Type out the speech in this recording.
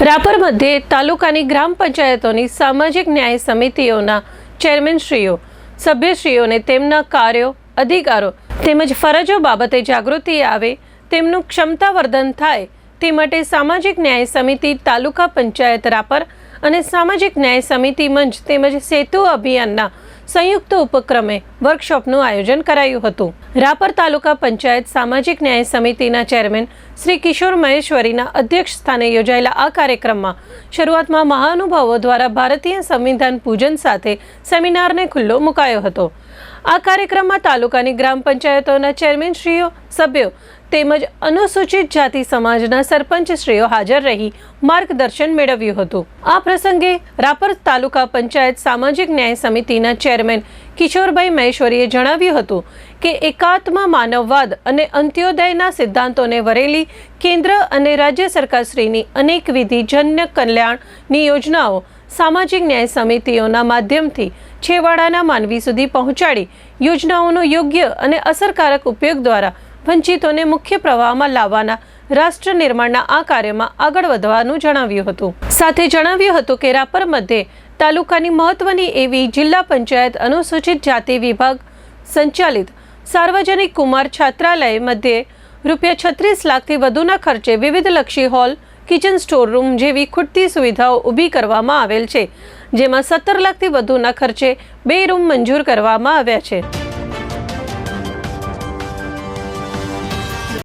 રાપર મધ્યે તાલુકાની ગ્રામ પંચાયતોની સામાજિક ન્યાય સમિતિઓના ચેરમેનશ્રીઓ, સભ્યશ્રીઓને તેમના કાર્યો, અધિકારો તેમજ ફરજો બાબતે જાગૃતિ આવે તેમનું ક્ષમતાવર્ધન થાય તે માટે સામાજિક ન્યાય સમિતિ, તાલુકા પંચાયત રાપર અને સામાજિક ન્યાય સમિતિ મંચ તેમજ સેતુ અભિયાનના સંયુક્ત ઉપક્રમે વર્કશોપનું આયોજન કરાયું હતું. રાપર તાલુકા પંચાયત સામાજિક ન્યાય સમિતિના ચેરમેન શ્રી કિશોર મહેશ્વરીના અધ્યક્ષ સ્થાને યોજાયેલા આ કાર્યક્રમમાં શરૂઆતમાં મહાનુભાવો દ્વારા ભારતીય સંવિધાન પૂજન સાથે સેમિનારને ખુલ્લો મુકાયો હતો. આ કાર્યક્રમમાં તાલુકાની ગ્રામ પંચાયતોના ચેરમેનશ્રીઓ, સભ્યો તેમજ અનુસૂચિત જાતિ સમાજના સરપંચશ્રીઓ હાજર રહી માર્ગદર્શન મેળવ્યું હતું. આ પ્રસંગે રાપર તાલુકા પંચાયત સામાજિક ન્યાય સમિતિના ચેરમેન કિશોરભાઈ મહેશ્વરીએ જણાવ્યું હતું કે એકાત્મ માનવવાદ અને અંત્યોદયના સિદ્ધાંતોને વરેલી કેન્દ્ર અને રાજ્ય સરકારશ્રીની અનેકવિધિ જન્ય કલ્યાણની યોજનાઓ સામાજિક ન્યાય સમિતિઓના માધ્યમથી છેવાડાના માનવી સુધી પહોંચાડી યોજનાઓનો યોગ્ય અને અસરકારક ઉપયોગ દ્વારા વંચિતોને મુખ્ય પ્રવાહમાં લાવવાના રાષ્ટ્ર નિર્માણના આ કાર્યમાં આગળ વધવાનું જણાવ્યું હતું. સાથે જણાવ્યું હતું કે રાપર મધ્યે તાલુકાની મહત્વની એવી જિલ્લા પંચાયત અનુસૂચિત જાતિ વિભાગ સંચાલિત સાર્વજનિક કુમાર છાત્રાલય મધ્યે રૂપિયા છત્રીસ લાખથી વધુના ખર્ચે વિવિધલક્ષી હોલ, કિચન સ્ટોર રૂમ જેવી ખૂટતી સુવિધાઓ ઊભી કરવામાં આવેલ છે, જેમાં સત્તર લાખથી વધુના ખર્ચે બે રૂમ મંજૂર કરવામાં આવ્યા છે.